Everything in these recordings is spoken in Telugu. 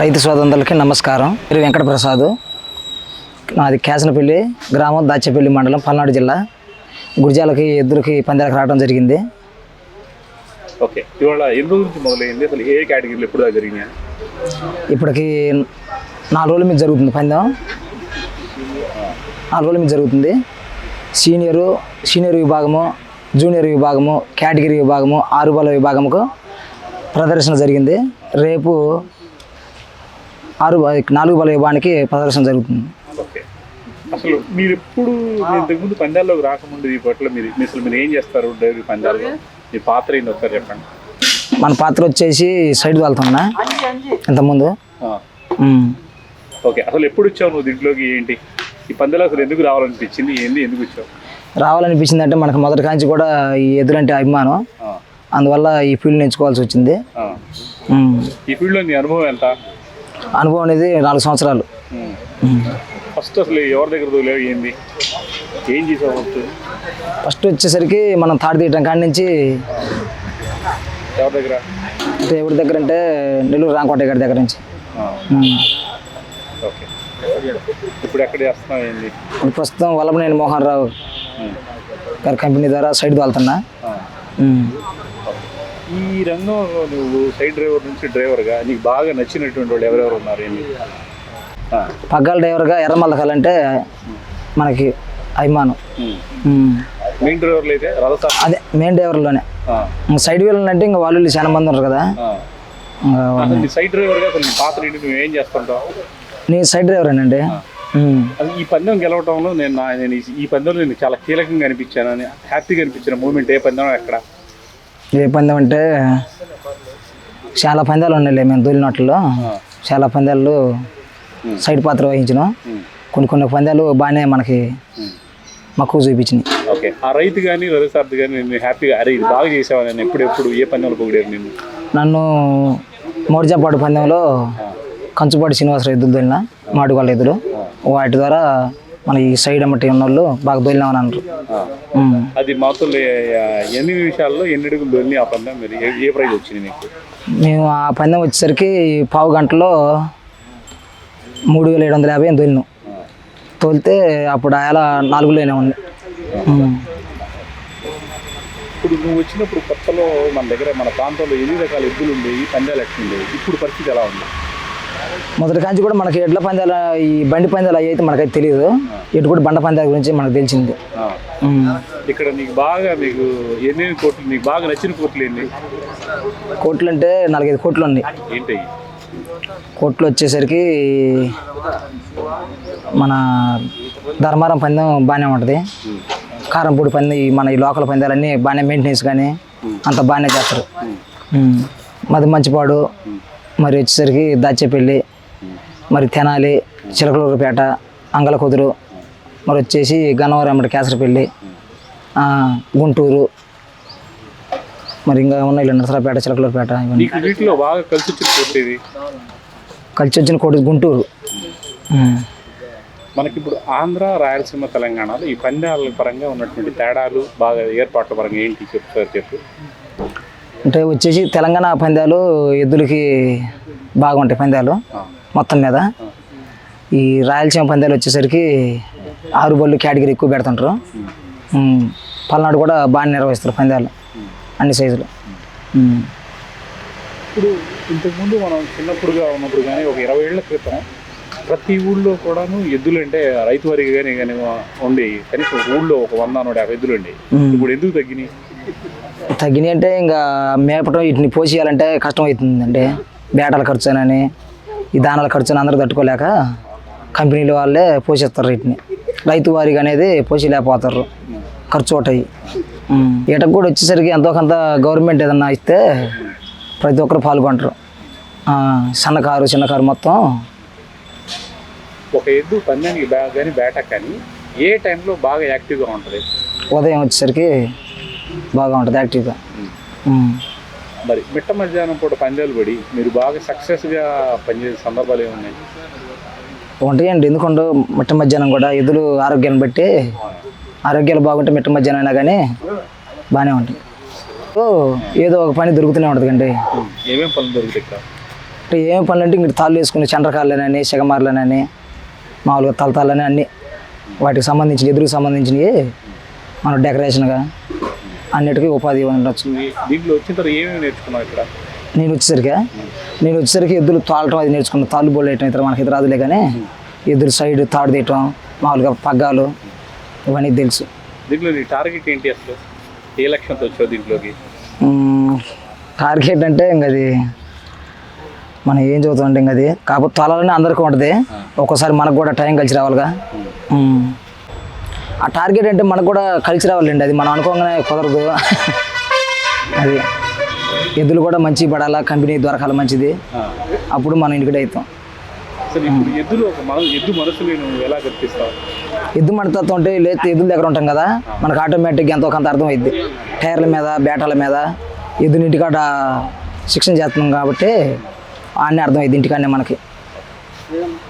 రైతు సోదరులకి నమస్కారం. పేరు వెంకట ప్రసాద్ నాది కేసనపల్లి గ్రామం దాచేపల్లి మండలం పల్నాడు జిల్లా. గురిజాలకి ఎద్దులకి పందాలకు రావడం జరిగింది. ఓకే. ఇవాళ ఎన్ని రోజుల నుంచి మొదలైంది. అసలు ఏ కేటగిరీలు ఎప్పుడు దాకా జరిగినాయి? ఇప్పటికి నాలుగు రోజుల మీద జరుగుతుంది పందెం. నాలుగు రోజుల మీద జరుగుతుంది. సీనియరు సీనియర్ విభాగము జూనియర్ విభాగము కేటగిరీ విభాగము ఆరు బాల విభాగముకు ప్రదర్శన జరిగింది. రేపు ఆరు నాలుగు బాల విభాగానికి ప్రదర్శన జరుగుతుంది. ఓకే. అసలు మీరు ఎప్పుడు ఇంతకుముందు పందాల్లోకి రాకముందు ఈ పట్ల మీరు అసలు మీరు ఏం చేస్తారు డైరీ పందాల్లో? మీ పాత్ర ఏంది ఒకసారి చెప్పండి. మన పాత్ర వచ్చేసి సైడ్ వెళ్తున్నా ఇంతకుముందు. ఓకే. అసలు ఎప్పుడు వచ్చావు నువ్వు దీంట్లోకి ఏంటి? ఈ పందాలు అసలు ఎందుకు రావాలనిపించింది? ఏంది ఎందుకు వచ్చావు రావాలనిపించింది అంటే మనకు మొదటి కాంచి కూడా ఈ ఎదురంటే అభిమానం. ఆ, అందువల్ల ఈ ఫీల్డ్ ఎంచుకోవాల్సి వచ్చింది. ఈ ఫీల్డ్లో నీ అనుభవం ఎంత? అనుభవం అనేది నాలుగు సంవత్సరాలు. ఫస్ట్ అసలు ఎవరి దగ్గర ఏంది? ఏం చేసావు ఫస్ట్? వచ్చేసరికి మనం తాడు తీయటం కాడి నుంచి ఎవరి దగ్గర? అంటే ఎవరి దగ్గర అంటే నెల్లూరు రాంకోట గారి దగ్గర నుంచి. ఇప్పుడు ఎక్కడ చేస్తున్నావు ఏంది? ఇప్పుడు ప్రస్తుతం వల్లభనేని మోహన్ రావు. గారి కంపెనీ ద్వారా సైడ్ వెళ్తున్నా. ఈ రంగంలో నువ్వు సైడ్ డ్రైవర్ నుంచి డ్రైవర్గా నీకు బాగా నచ్చినటువంటి వాళ్ళు ఎవరెవరు ఉన్నారు? పగ్గాల డ్రైవర్గా ఎర్రమల్లకాలు అంటే మనకి అభిమానం. మెయిన్ డ్రైవర్లు అయితే అదే మెయిన్ డ్రైవర్లోనే. సైడ్ వీల్ అంటే ఇంకా వాళ్ళు చాలా మంది ఉన్నారు కదా. సైడ్ డ్రైవర్గా పాత్ర ఏంటి? నువ్వు ఏం చేస్తుంటావు? నేను సైడ్ డ్రైవరేనండి ఈ పందెం గెలవటంలో నేను నేను ఈ- పందెంలో నేను చాలా కీలకంగా అనిపించాను. అని హ్యాపీగా అనిపించిన మూమెంట్ ఏ పందెం ఎక్కడ? ఏ పందెం అంటే చాలా పందాలు ఉన్నాయి మేము దొలినట్లో చాలా పందాలు సైడ్ పాత్ర వహించినాం. కొన్ని కొన్ని పందాలు బాగానే మనకి. మక్కువ చూపించినాయి. ఓకే. ఆ రైతు కానీ రథసార్థి కానీ నేను హ్యాపీగా అరే ఇది బాగా చేసావా నేను ఎప్పుడెప్పుడు ఏ పందెంలో పొగిడారు నేను నన్ను మోర్జాపాడు పందెంలో కంచుపాటి శ్రీనివాసరావు ఎద్దులు దొలిన మాడుగోళ్ళ ఎద్దులు వాటి ద్వారా మన ఈ సైడ్ అమ్మటి ఉన్న వాళ్ళు బాగా దొలినామని అన్నారు. అది మాత్రం ఎన్ని నిమిషాల్లో ఎన్ని అడుగులు దొరికి ఆ పందెం మీరు ఏ- ప్రైజ్ వచ్చింది మీకు? మేము ఆ పందెం వచ్చేసరికి పావు గంటలో మూడు వేల ఏడు వందల యాభై దొలినాం తోలితే అప్పుడు అలా నాలుగులోనే ఉంది. ఇప్పుడు నువ్వు వచ్చినప్పుడు కొత్తలో మన దగ్గర మన ప్రాంతంలో ఎన్ని రకాల ఎద్దులు ఉండేవి పందాలు ఎట్లుండేవి? ఇప్పుడు పరిస్థితి ఎలా ఉంది? మొదటి కాంచి కూడా మనకి ఎడ్ల పందాల ఈ బండి పందాలు అవి అయితే మనకైతే తెలియదు ఇటు కూడా బండ పందాల గురించి మనకు తెలిసింది. ఇక్కడ నీకు బాగా మీకు ఎన్ని కోట్లు నీకు బాగా నచ్చిన కోట్లు ఏంటి కోట్లు అంటే నాలుగైదు కోట్లు ఉన్నాయి. ఏంటి? కోట్లు వచ్చేసరికి మన ధర్మారం పందెం బాగానే ఉంటుంది. కారంపూడి పందెం మన ఈ లోకల్ పందాలన్నీ బాగానే మెయింటెనెన్స్ కానీ అంత బాగానే చేస్తారు. మది మంచిపాడు మరి వచ్చేసరికి దాచేపల్లి మరి తెనాలి చిలకలూరుపేట అంగల కుదురు మరి వచ్చేసి గన్నవరం అమ్మటి కేసరపల్లి గుంటూరు మరి ఇంకా ఉన్నాయి ఇలా నరసరాపేట చిలకలూరుపేట ఇవన్నీ. నీకు వీటిలో బాగా కలిసి వచ్చిన కోట్లు ఇది? కలిసి వచ్చిన కోటి గుంటూరు. మనకి ఇప్పుడు ఆంధ్ర రాయలసీమ తెలంగాణలో ఈ పందాల పరంగా ఉన్నటువంటి తేడాలు బాగా ఏర్పాట్ల పరంగా ఏంటి చెప్తారు చెప్పు. అంటే వచ్చేసి తెలంగాణ పందాలు ఎద్దులకి బాగుంటాయి పందాలు మొత్తం మీద ఈ రాయలసీమ పందాలు వచ్చేసరికి ఆరు బళ్ళు కేటగిరీ ఎక్కువ పెడుతుంటారు. పల్నాడు కూడా బాగా నిర్వహిస్తారు పందాలు అన్ని సైజులు. ఇప్పుడు ఇంతకుముందు మనం చిన్నప్పుడుగా ఉన్నప్పుడు కానీ ఒక ఇరవై ఏళ్ళ క్రితం ప్రతి ఊళ్ళో కూడాను ఎద్దులు అంటే రైతు వారికి కానీ కానీ ఉండేవి కనీసం ఊళ్ళో ఒక వంద నూట యాభై ఎద్దులు ఉండేవి. ఇప్పుడు ఎందుకు తగ్గినాయి తగ్గినాయి అంటే ఇంకా మేపటం వీటిని పోసేయాలంటే కష్టం అవుతుందండి బేటాల ఖర్చు అని ఈ దానాల ఖర్చు అని అందరూ తట్టుకోలేక కంపెనీల వాళ్ళే పోషిస్తారు వీటిని. రైతు వారికి అనేది పోసేయలేకపోతారు ఖర్చు ఒకటి. ఈటకు కూడా వచ్చేసరికి ఎంతో కొంత గవర్నమెంట్ ఏదన్నా ఇస్తే ప్రతి ఒక్కరు పాల్గొంటారు. సన్నకారు చిన్నకారు మొత్తం ఒక ఎద్దు పందానికి బ్యా కానీ బేటా కానీ ఏ టైంలో బాగా యాక్టివ్గా ఉంటుంది? ఉదయం వచ్చేసరికి బాగా ఉంటుంది యాక్టివ్గా. మరి మిట్ట మధ్యాహ్నం పూట పందాలు పడి మీరు బాగా సక్సెస్గా పనిచేసే సందర్భాలు ఏమున్నాయి ఉంటాయండి. ఎందుకంటే మిట్ట మధ్యాహ్నం కూడా ఎద్దులు ఆరోగ్యాన్ని బట్టి ఆరోగ్యాలు బాగుంటే మిట్ట మధ్యాహ్నం అయినా కానీ బాగానే ఉంటుంది ఓ, ఏదో ఒక పని దొరుకుతూనే ఉంటుంది కండి ఏమేం పనులు దొరుకుతాయి ఇక్కడ? అంటే ఏం పనులు అంటే ఇంక తాళ్ళు వేసుకుని చండ్రకాళ్ళని సెగమార్లనని మామూలుగా తలతాలని అన్నీ వాటికి సంబంధించిన ఎదురుకు సంబంధించినవి మనం డెకరేషన్గా అన్నిటికీ ఉపాధి ఉండొచ్చు దీంట్లో వచ్చిన తర్వాత ఏమేమి నేర్చుకున్నావు ఇక్కడ? నేను వచ్చేసరికి నేను వచ్చేసరికి ఎద్దులు తాళటం అది నేర్చుకున్నాను తాళ్ళు బోళ్ళు వేయటం ఇతర మనకి రాదులే కానీ ఎద్దులు సైడ్ తాడు తీయటం మామూలుగా పగ్గాలు ఇవన్నీ తెలుసు. దీంట్లో నీ టార్గెట్ ఏంటి అసలు? ఏ లక్ష్యంతో వచ్చావు దీంట్లోకి. టార్గెట్ అంటే ఇంక అది మనం ఏం చదువుతామంటే ఇంక అది. కాకపోతే తొలాలని అందరికీ ఉంటుంది. ఒక్కోసారి మనకు కూడా టైం కలిసి రావాలిగా. ఆ టార్గెట్ అంటే మనకు కూడా కలిసి రావాలండి. అది మనం అనుకోగానే కుదరదు. అది ఎద్దులు కూడా మంచి పడాలా కంపెనీ దొరకాలి మంచిది. అప్పుడు మనం ఇంటికి అవుతాం. ఎద్దు మనతత్వం అంటే లేకపోతే ఎద్దుల దగ్గర ఉంటాం కదా. మనకు ఆటోమేటిక్గా ఎంతో కొంత అర్థమైద్ది. టైర్ల మీద బేటాల మీద ఎద్దుని ఇంటికాడ శిక్షణ చేస్తున్నాం కాబట్టి అన్నీ అర్థమైద్ది ఇంటికాడనే మనకి.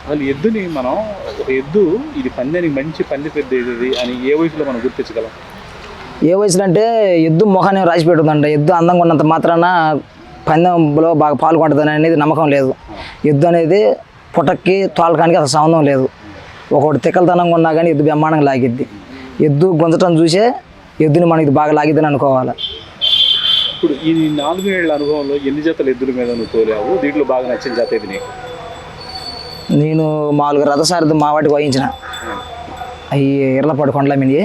అసలు ఎద్దుని మనం ఒక ఎద్దు ఇది పందానికి మంచి పంది పెద్ద ఇది అని ఏ వయసులో మనం గుర్తించగలం? ఏ వయసులో అంటే ఎద్దు మొహాన్ని రాసి పెడుతుందంట ఎద్దు అందంగా ఉన్నంత మాత్రాన పందెంలో బాగా పాల్గొంటుంది అనేది నమ్మకం లేదు. ఎద్దు అనేది పుటక్కి తోలకానికి అసలు సంబంధం లేదు. ఒకటి తిక్కలతనంగా ఉన్నా కానీ ఎద్దు బ్రహ్మాండంగా లాగిద్ది. ఎద్దు గుంజటం చూసే ఎద్దుని మనం ఇది బాగా లాగిద్దని అనుకోవాలి. ఇప్పుడు ఈ నాలుగు ఏళ్ళ అనుభవంలో ఎన్ని జతలు ఎద్దుల మీద నువ్వు తోలావు? దీంట్లో బాగా నచ్చిన జత ఇది నీకు? నేను మామూలుగా రథసారథి మా వాటికి వహించిన. అవి ఇర్లపాడు కొండల మిని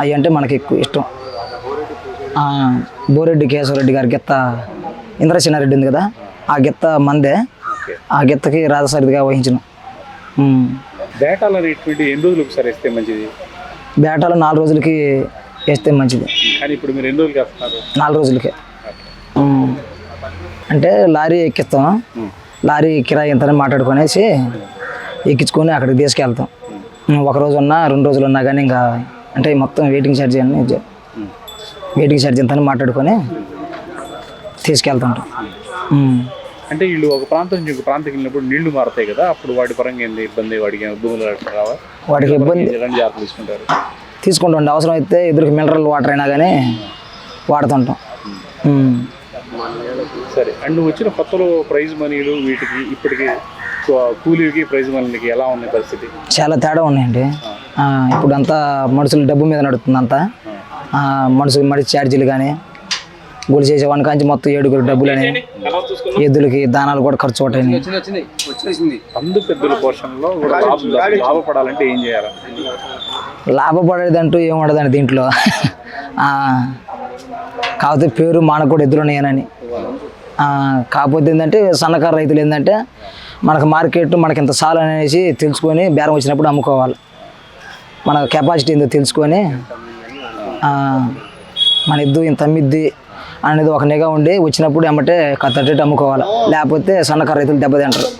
అవి అంటే మనకి ఎక్కువ ఇష్టం. బోరెడ్డి కేశవరెడ్డి గారి గెత్త ఇంద్రసేనారెడ్డి ఉంది కదా ఆ గెత్త మందే. ఆ గెత్తకి రథసారథిగా వహించిన. బేటాలు అనేటువంటి ఎన్ని రోజులు ఒకసారి వేస్తే మంచిది? బేటాలు నాలుగు రోజులకి వేస్తే మంచిది. కానీ ఇప్పుడు మీరు ఎన్ని రోజులకి వేస్తున్నారు? నాలుగు రోజులకే. అంటే లారీ ఎక్కిస్తాం. లారీ కిరాయి ఎంతని మాట్లాడుకునేసి ఎక్కించుకొని అక్కడికి తీసుకెళ్తాం. ఒక రోజు ఉన్నా రెండు రోజులు ఉన్నా కానీ ఇంకా అంటే మొత్తం వెయిటింగ్ ఛార్జ్ అని వెయిటింగ్ ఛార్జ్ ఎంత మాట్లాడుకొని తీసుకెళ్తుంటాం. అంటే వీళ్ళు ఒక ప్రాంతం నుంచి ఒక ప్రాంతానికి వెళ్ళినప్పుడు నీళ్ళు మారుతాయి కదా అప్పుడు వాటి పరంగా ఏంది ఇబ్బంది? వాడికి ఇబ్బందులు రావా? వాటికి ఇబ్బంది ఎలాంటి జాగ్రత్తలు తీసుకుంటారు? తీసుకుంటుండే అవసరం అయితే ఎదురుకి మినరల్ వాటర్ అయినా కానీ వాడుతుంటాం. సరే. అండ్ నువ్వు వచ్చిన కొత్తలో ప్రైజ్ మనీలు వీటికి ఇప్పటికి కూలీకి ప్రైజ్ మనీలకి ఎలా ఉన్నాయి పరిస్థితి? చాలా తేడా ఉన్నాయండి. ఆ, ఇప్పుడు అంతా మనుషులు డబ్బు మీద నడుస్తుంది అంతా ఆ, మనుషులు మడి ఛార్జీలు కానీ గుడి చేసేవాని కాంచి మొత్తం ఏడుగురు డబ్బులని ఎద్దులకి దానాలు కూడా ఖర్చు పెద్దల పోషణలో లాభ- లాభపడాలంటే ఏం చేయాలి? లాభపడేది అంటూ ఏం ఉండదండి దీంట్లో. ఆ, కాకపోతే పేరు మనకు కూడా ఎద్దులు కాకపోతే ఏంటంటే సన్నకారు రైతులు ఏంటంటే మనకు మార్కెట్ మనకి ఇంత సాలు అనేసి తెలుసుకొని బేరం వచ్చినప్పుడు అమ్ముకోవాలి. మన కెపాసిటీ ఏందో తెలుసుకొని మన ఇద్దు ఇంత అమ్మిద్ది అనేది ఒక నిఘా ఉండి వచ్చినప్పుడు ఏమంటే కత్తటి అమ్ముకోవాలి. లేకపోతే సన్నకారు రైతులు దెబ్బతింటారు.